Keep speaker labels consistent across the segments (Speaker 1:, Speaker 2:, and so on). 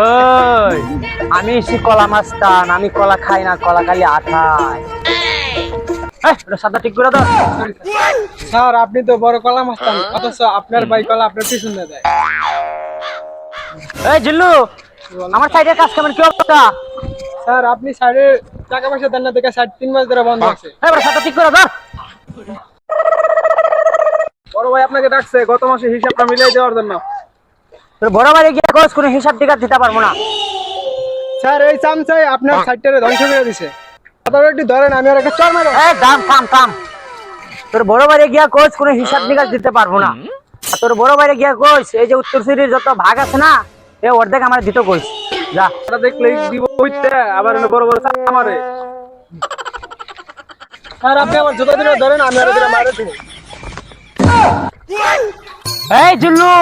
Speaker 1: ওই আমি সে কলা মাস্তান আমি কলা খাই না কলা খালি আঠাই সাদা ঠিক করে দাও।
Speaker 2: স্যার আপনি তো বড় কলা মাস্তান অথচ আপনার ভাই কলা আপনার পিছনে দেয়
Speaker 1: এই জিল্লু আমার সাইডে কাজ কেমন? কি অবস্থা?
Speaker 2: স্যার আপনি সাইডে টাকা পয়সা দেন না দেখে সাইড তিন মাস ধরে বন্ধ আছে।
Speaker 1: ওটা সাদা ঠিক করে দাও।
Speaker 2: বড় ভাই আপনাকে ডাকছে গত মাসে হিসাবটা মিলিয়ে দেওয়ার জন্য।
Speaker 1: তোর বড় বাড়ি গিয়ে কোনো হিসাব টিকা দিতে পারব না।
Speaker 2: স্যার এই চামচাই আপনার সাইডটারে ধ্বংস করে দিছে। আপনারা একটু ধরেন আমি আর একটা চর মারো
Speaker 1: এই দাম থাম থাম। তোর বড় বাড়ি গিয়া কোচ কোনো হিসাব নিকাশ দিতে পারব না। আর তোর বড় বাড়ি গিয়া কোচ এই যে উত্তর সিটির যত ভাগ আছে না এ অর্ধেক আমার দিতে যা।
Speaker 2: এটা দেখলে দিব আবার বড় বড় চাপ স্যার আপনি আমার জুতা দিলে ধরেন আমি আর দিলে মারে দিব।
Speaker 1: এই জিল্লু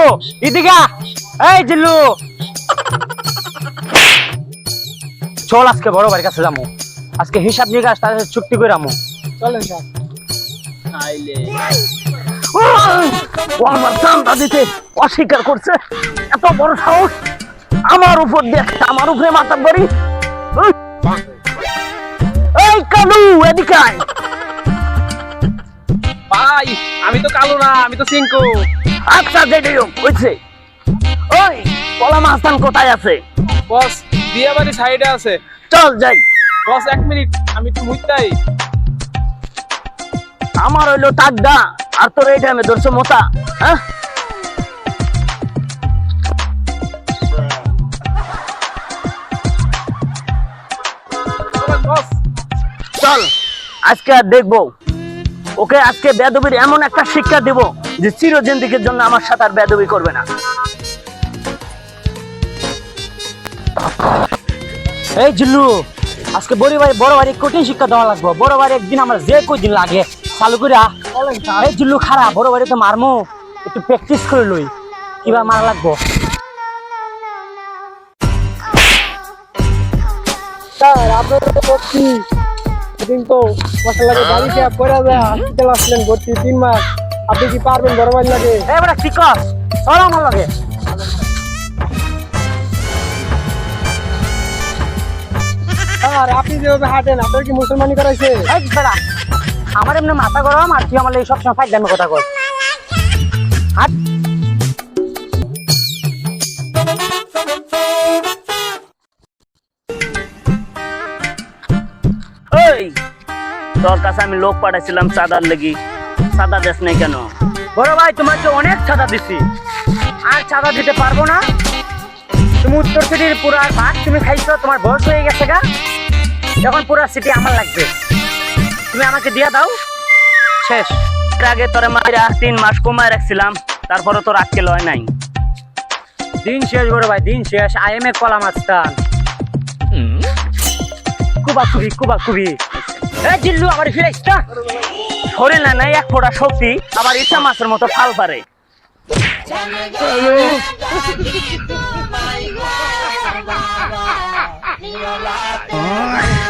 Speaker 1: ইদিকা এই জিল্লু। চল আজকে বড় বাড়ির কাছে যাব আজকে হিসাব নিকাশ তার সাথে চুক্তি করে আমু।
Speaker 2: চলেন স্যার
Speaker 1: ও আমার চান্দা দিতে অস্বীকার করছে। এত বড় সাহস। আমার উপর দেখ আমার উপরে মাথা ওই! এই কালু এদিকে আয়।
Speaker 2: ভাই আমি তো কালো না আমি তো সিঙ্কু
Speaker 1: আচ্ছা যেটাই হোক হয়েছে ওই কোথায় আছে?
Speaker 2: বস সাইডে আছে।
Speaker 1: চল যাই।
Speaker 2: বস এক মিনিট আমি একটু মুইতাই
Speaker 1: আমার হইল টাকদা আর তোর এই টাইমে ধরছো মোতা হ্যাঁ? চল আজকে আর দেখব। ওকে আজকে বেদবির এমন একটা শিক্ষা দেব যে চির জিন্দিগির জন্য আমার সাথে আর বেদবি করবে না। এই জিল্লু আজকে বড় ভাই বড় বাড়ি কঠিন শিক্ষা দেওয়া লাগবো। বড় বাড়ি একদিন আমার যে কই দিন লাগে চালু করে আ। এই জিল্লু খারাপ বড় বাড়ি তো মারমু। একটু প্র্যাকটিস করে লই কিবা মারা লাগবো।
Speaker 2: স্যার আপনার তো ভর্তি সেদিন তো মশলাকে বাড়ি খেয়ে পড়ে যায় হসপিটাল আসলেন ভর্তি তিন মাস। আপনি কি পারবেন বড় ভাই লাগে?
Speaker 1: এবারে কি কর চলো আমার লাগে।
Speaker 2: স্যার আপনি যেভাবে হাঁটেন আপনার কি মুসলমানি করাইছে?
Speaker 1: আমার এমনি মাথা গরম আর তুই আমার এই সবসময় ফাইট দামি কথা কর হাট। তোর কাছে আমি লোক পাঠাইছিলাম চাঁদার লেগি। চাঁদা দেশ নাই কেন? বড় ভাই তোমাকে অনেক চাঁদা দিছি। আর চাঁদা দিতে পারব না? তুমি উত্তর সিটির পুরা ভাত তুমি খাইছো তোমার বয়স হয়ে গেছে গা। এখন পুরো সিটি আমার লাগবে। তুমি আমাকে দিয়া দাও। শেষ। আগে তোরে মাইরা তিন মাস কমায় রাখছিলাম তারপরে তোর আটকে লয় নাই। দিন শেষ বড় ভাই দিন শেষ। আই এম এ কলা মাস্তান। কুবা কুবি কুবা কুবি এ জিল্লু আবার ফিরে ইস্তা শরীর না নাই এক ফোঁটা শক্তি আবার ইচ্ছা মাছের মতো ফাল পারে। Happy New Year!